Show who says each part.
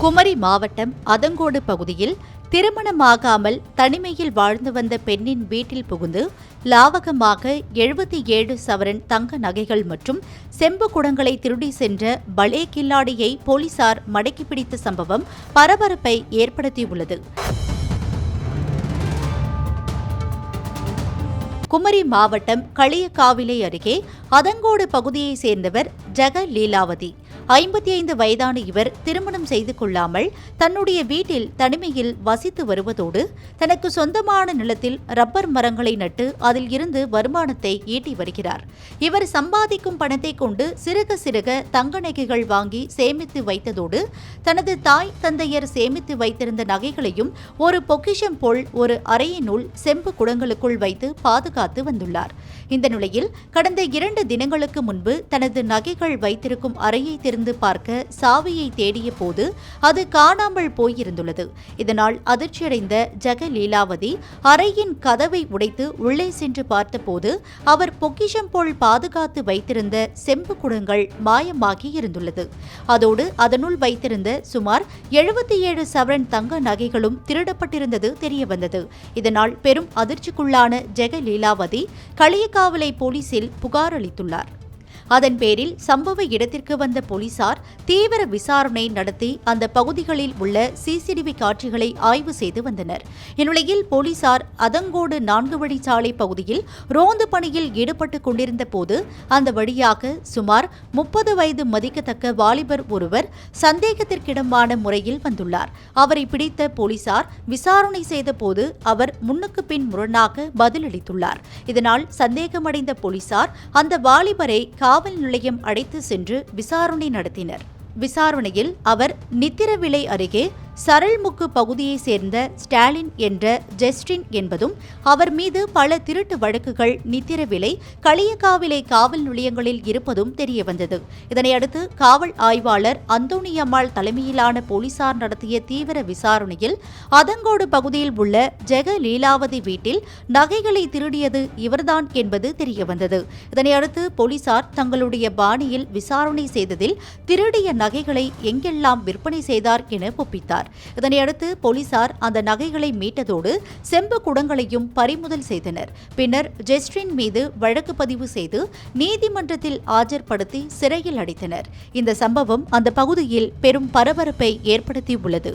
Speaker 1: குமரி மாவட்டம் அதங்கோடு பகுதியில் திருமணமாகாமல் தனிமையில் வாழ்ந்து வந்த பெண்ணின் வீட்டில் புகுந்து லாவகமாக எழுபத்தி ஏழு சவரன் தங்க நகைகள் மற்றும் செம்பு குடங்களை திருடி சென்ற பலே கில்லாடியை போலீசார் மடக்கி பிடித்த சம்பவம் பரபரப்பை ஏற்படுத்தியுள்ளது. குமரி மாவட்டம் களியக்காவிலை அருகே அதங்கோடு பகுதியைச் சேர்ந்தவர் ஜெக லீலாவதி. ஐம்பத்தி ஐந்து வயதான இவர் திருமணம் செய்து கொள்ளாமல் தன்னுடைய வீட்டில் தனிமையில் வசித்து வருவதோடு தனக்கு சொந்தமான நிலத்தில் ரப்பர் மரங்களை நட்டு அதில் இருந்து வருமானத்தை ஈட்டி வருகிறார். இவர் சம்பாதிக்கும் பணத்தை கொண்டு சிறுக சிறுக தங்க நகைகள் வாங்கி சேமித்து வைத்ததோடு தனது தாய் தந்தையர் சேமித்து வைத்திருந்த நகைகளையும் ஒரு பொக்கிஷம் போல் ஒரு அறையினுள் செம்பு குடங்களுக்குள் வைத்து பாதுகாத்து வந்துள்ளார். இந்த நிலையில் கடந்த இரண்டு இரண்டு தினங்களுக்கு முன்பு தனது நகைகள் வைத்திருக்கும் அறையை திறந்து பார்க்க சாவியை தேடிய போது அது காணாமல் போயிருந்துள்ளது. இதனால் அதிர்ச்சியடைந்த ஜெக லீலாவதி அறையின் கதவை உடைத்து உள்ளே சென்று பார்த்தபோது அவர் பொக்கிஷம் போல் பாதுகாத்து வைத்திருந்த செம்பு குடங்கள் மாயமாகி இருந்துள்ளது. அதோடு அதனுள் வைத்திருந்த சுமார் எழுபத்தி ஏழு சவரன் தங்க நகைகளும் திருடப்பட்டிருந்தது தெரியவந்தது. இதனால் பெரும் அதிர்ச்சிக்குள்ளான ஜெக லீலாவதி களியக்காவலை போலீசில் புகார் அளித்துள்ளார் அதன் பேரில் சம்பவ இடத்திற்கு வந்த போலீசார் தீவிர விசாரணை நடத்தி அந்த பகுதிகளில் உள்ள சிசிடிவி காட்சிகளை ஆய்வு செய்து வந்தனர். இந்நிலையில் போலீசார் அதங்கோடு நான்கு வழிச்சாலை பகுதியில் ரோந்து பணியில் ஈடுபட்டுக் கொண்டிருந்த போது அந்த வழியாக சுமார் முப்பது வயது மதிக்கத்தக்க வாலிபர் ஒருவர் சந்தேகத்திற்கிடமான முறையில் வந்துள்ளார். அவரை பிடித்த போலீசார் விசாரணை செய்தபோது அவர் முன்னுக்கு பின் முரணாக பதிலளித்துள்ளார். இதனால் சந்தேகமடைந்த போலீசார் அந்த வாலிபரை காவல் நிலையம் அழைத்து சென்று விசாரணை நடத்தினர். விசாரணையில் அவர் நித்திரவிலை அருகே சரள்முக்கு பகுதியைச் சேர்ந்த ஸ்டாலின் என்ற ஜெஸ்டின் என்பதும் அவர் மீது பல திருட்டு வழக்குகள் நித்திரவிலை களியக்காவிலை காவல் நிலையங்களில் இருப்பதும் தெரியவந்தது இதனையடுத்து காவல் ஆய்வாளர் அந்தோணியம்மாள் தலைமையிலான போலீசார் நடத்திய தீவிர விசாரணையில் அதங்கோடு பகுதியில் உள்ள ஜெக லீலாவதி வீட்டில் நகைகளை திருடியது இவர்தான் என்பது தெரியவந்தது இதனையடுத்து போலீசார் தங்களுடைய பாணியில் விசாரணை செய்ததில் திருடிய நகைகளை எங்கெல்லாம் விற்பனை செய்தார் என ஒப்பித்தார். இதனையடுத்து போலீசார் அந்த நகைகளை மீட்டதோடு செம்பு குடங்களையும் பறிமுதல் செய்தனர். பின்னர் ஜெஸ்டின் மீது வழக்கு பதிவு செய்து நீதிமன்றத்தில் ஆஜர்படுத்தி சிறையில் அடைத்தனர். இந்த சம்பவம் அந்த பகுதியில் பெரும் பரபரப்பை ஏற்படுத்தியுள்ளது.